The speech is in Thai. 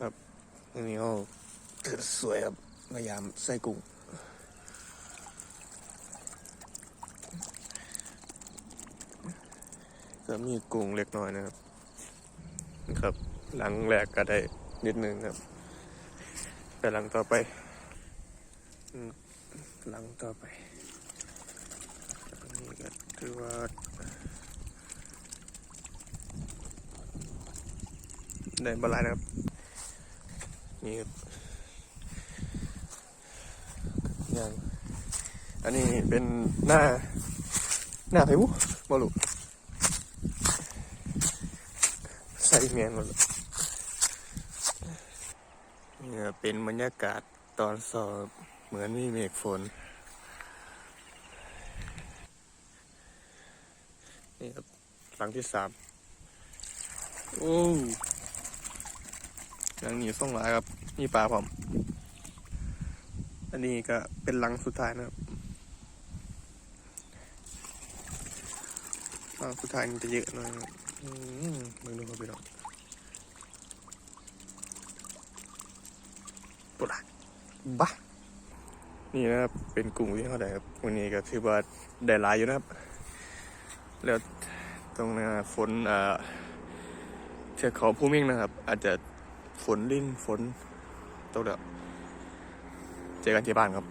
ครับอันนี้ก็คือสวยครับพยายามใส่กุ้งก็มีกุ้งเล็กน้อยนะครับ ครับ หลังแรกก็ได้นิดนึงครับไปหลังต่อไปหลังต่อไปอันนี้ก็ถือว่าได้บาลายนะครับ นี่ครับอย่างอันนี้เป็นหน้า หน้าไผ่บุบอลูใส่เมียนหมดเนี่ครับเป็นบรรยากาศตอนสอบเหมือนมีเมฆฝน นี่ครับหลังที่สามโอ้ ยังมีส่งหลายครับมีปลาผมอันนี้ก็เป็นลังสุดท้ายนะครับลังสุดท้ายมันจะเยอะหน่อยอมึงดูครับพี่น้องปุระบ้านี่นะครับ เป็นกลุ่มที่เท่าไหร่ครับวันนี้ก็ถือว่าได้หลายอยู่นะครับ แล้วตรงนั้ฝนเอ่อเทือกเขาผู้มิ่งนะครับ อาจจะ ฝนลิ้นฝนตกเดี๋ยวเจอกันที่บ้านครับ